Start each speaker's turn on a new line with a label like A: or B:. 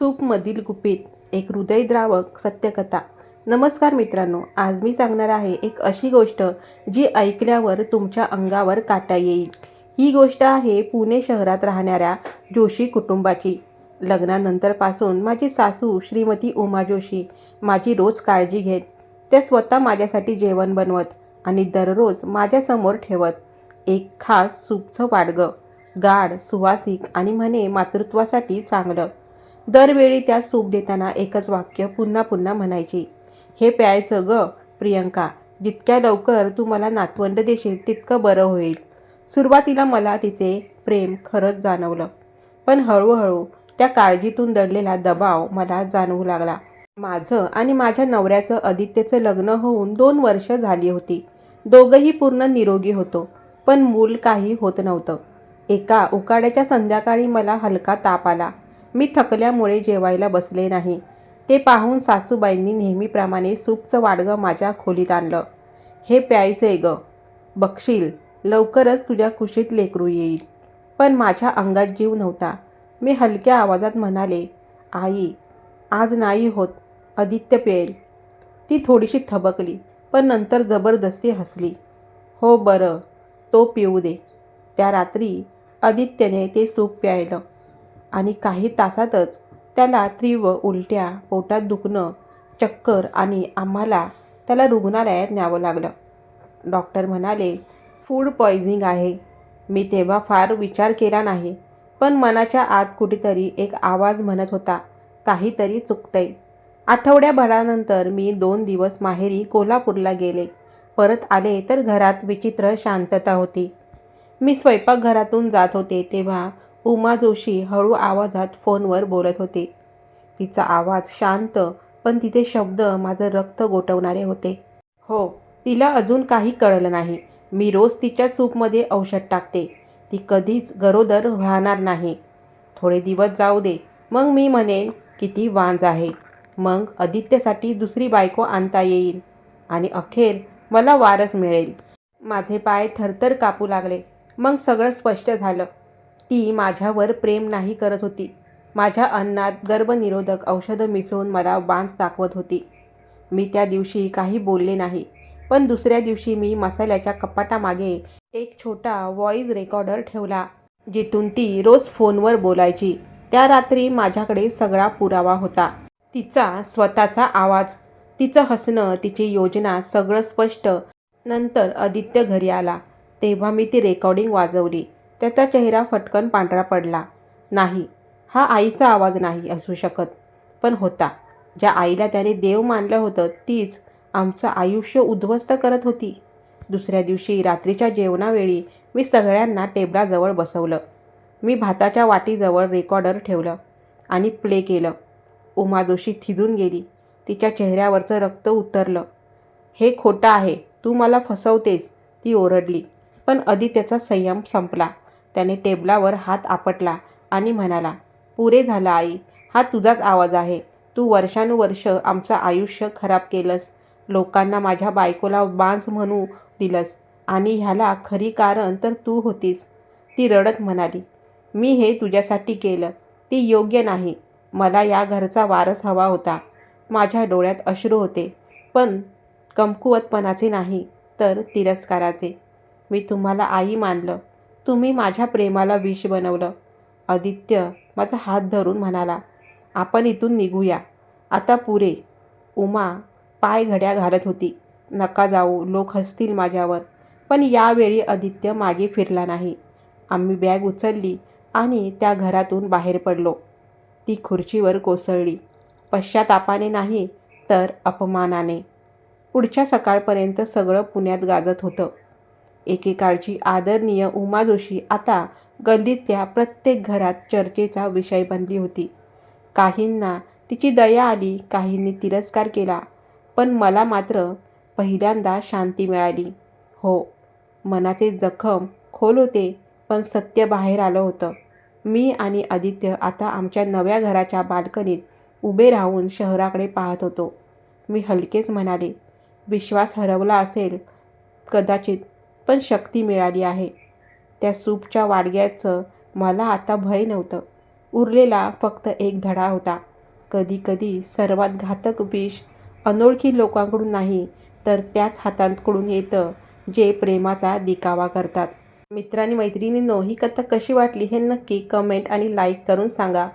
A: सूपमधील गुपित एक हृदयद्रावक सत्यकथा. नमस्कार मित्रांनो आज मी सांगणार आहे एक अशी गोष्ट जी ऐकल्यावर तुमच्या अंगावर काटा येईल. ही गोष्ट आहे पुणे शहरात राहणाऱ्या जोशी कुटुंबाची. लग्नानंतरपासून माझी सासू श्रीमती उमा जोशी माझी रोज काळजी घेत त्या स्वतः माझ्यासाठी जेवण बनवत आणि दररोज माझ्यासमोर ठेवत. एक खास सूपचं वाडगं गाढ सुवासिक आणि म्हणे मातृत्वासाठी चांगलं. दरवेळी त्या सूप देताना एकच वाक्य पुन्हा पुन्हा म्हणायची. हे प्यायचं ग प्रियंका. जितक्या लवकर तू मला नातवंड देशील तितकं बरं होईल. सुरुवातीला मला तिचे प्रेम खरंच जाणवलं. पण हळूहळू त्या काळजीतून दडलेला दबाव मला जाणवू लागला. माझं आणि माझ्या नवऱ्याचं आदित्यचं लग्न होऊन दोन वर्ष झाली होती. दोघंही पूर्ण निरोगी होतो पण मूल काही होत नव्हतं. एका उकाड्याच्या संध्याकाळी मला हलका ताप आला. मी थकल्यामुळे जेवायला बसले नाही. ते पाहून सासूबाईंनी नेहमीप्रमाणे सूपचं वाडगं माझ्या खोलीत आणलं. हे प्यायचंय ग. बघशील लवकरच तुझ्या कुशीत लेकरू येईल. पण माझ्या अंगात जीव नव्हता. मी हलक्या आवाजात म्हणाले आई आज नाही होत. आदित्य पेल. ती थोडीशी थबकली पण नंतर जबरदस्ती हसली. हो बरं तो पिऊ दे. त्या रात्री आदित्यने ते सूप प्यायलं. आणि काही तासातच त्याला तीव्र उलट्या पोटात दुखणं चक्कर आणि आम्हाला त्याला रुग्णालयात न्यावं लागलं. डॉक्टर म्हणाले फूड पॉयझनिंग आहे. मी तेव्हा फार विचार केला नाही पण मनाच्या आत कुठेतरी एक आवाज म्हणत होता काहीतरी चुकतंय. आठवड्याभरानंतर मी दोन दिवस माहेरी कोल्हापूरला गेले. परत आले तर घरात विचित्र शांतता होती. मी स्वयंपाकघरातून जात होते तेव्हा उमा जोशी हळू आवाजात फोनवर बोलत होती. तिचा आवाज शांत पण तिचे शब्द माझं रक्त गोठवणारे होते. हो तिला अजून काही कळलं नाही. मी रोज तिच्या सूपमध्ये औषध टाकते. ती कधीच गरोदर राहणार नाही. थोडे दिवस जाऊ दे. मग मी म्हणेन किती वांज आहे. मग आदित्यसाठी दुसरी बायको आणता येईल. आणि अखेर मला वारस मिळेल. माझे पाय थरथर कापू लागले. मग सगळं स्पष्ट झालं. ती माझ्यावर प्रेम नाही करत होती. माझ्या अन्नात गर्भनिरोधक औषधं मिसळून मला बांध दाखवत होती. मी त्या दिवशी काही बोलले नाही पण दुसऱ्या दिवशी मी मसाल्याच्या कपाटामागे एक छोटा व्हॉइस रेकॉर्डर ठेवला जिथून ती रोज फोनवर बोलायची. त्या रात्री माझ्याकडे सगळा पुरावा होता. तिचा स्वतःचा आवाज तिचं हसणं तिची योजना सगळं स्पष्ट. नंतर आदित्य घरी आला. तेव्हा मी ती रेकॉर्डिंग वाजवली. त्याचा चेहरा फटकन पांढरा पडला. नाही हा आईचा आवाज नाही असू शकत. पण होता. ज्या आईला त्याने देव मानलं होतं तीच आमचं आयुष्य उद्ध्वस्त करत होती. दुसऱ्या दिवशी रात्रीच्या जेवणावेळी मी सगळ्यांना टेबलाजवळ बसवलं. मी भाताच्या वाटीजवळ रेकॉर्डर ठेवलं आणि प्ले केलं. उमा जोशी थिजून गेली. तिच्या चेहऱ्यावरचं रक्त उतरलं. हे खोटं आहे. तू मला फसवतेस. ती ओरडली. पण आधी त्याचा संयम संपला. त्याने टेबलावर हात आपटला आणि म्हणाला पुरे झालं आई हा तुझाच आवाज आहे. तू वर्षानुवर्ष आमचं आयुष्य खराब केलंस. लोकांना माझ्या बायकोला बांज म्हणू दिलंस आणि ह्याला खरी कारण तर तू होतीस. ती रडत म्हणाली मी हे तुझ्यासाठी केलं. ती योग्य नाही. मला या घरचा वारस हवा होता. माझ्या डोळ्यात अश्रू होते. पण कमकुवतपणाचे नाही तर तिरस्काराचे. मी तुम्हाला आई मानलं. तुम्ही माझ्या प्रेमाला विष बनवलं. आदित्य माझा हात धरून म्हणाला आपण इथून निघूया. आता पुरे. उमा पाय घड्या घालत होती. नका जाऊ. लोक हसतील माझ्यावर. पण यावेळी आदित्य मागे फिरला नाही. आम्ही बॅग उचलली आणि त्या घरातून बाहेर पडलो. ती खुर्चीवर कोसळली. पश्चातापाने नाही तर अपमानाने. पुढच्या सकाळपर्यंत सगळं पुण्यात गाजत होतं. एकेकाळची आदरणीय उमा जोशी आता गल्लीतल्या प्रत्येक घरात चर्चेचा विषय बनली होती. काहींना तिची दया आली काहींनी तिरस्कार केला पण मला मात्र पहिल्यांदा शांती मिळाली. हो मनाचे जखम खोल होते पण सत्य बाहेर आलं होतं. मी आणि आदित्य आता आमच्या नव्या घराच्या बाल्कनीत उभे राहून शहराकडे पाहत होतो. मी हलकेच म्हणाले विश्वास हरवला असेल कदाचित पण शक्ती मिळाली आहे. त्या सूपच्या वाडग्याचं मला आता भय नव्हतं. उरलेला फक्त एक धडा होता. कधीकधी सर्वात घातक विष अनोळखी लोकांकडून नाही तर त्याच हातांकडून येतं जे प्रेमाचा दिखावा करतात. मित्रांनी मैत्रिणींनो ही कथा कशी वाटली हे नक्की कमेंट आणि लाईक करून सांगा.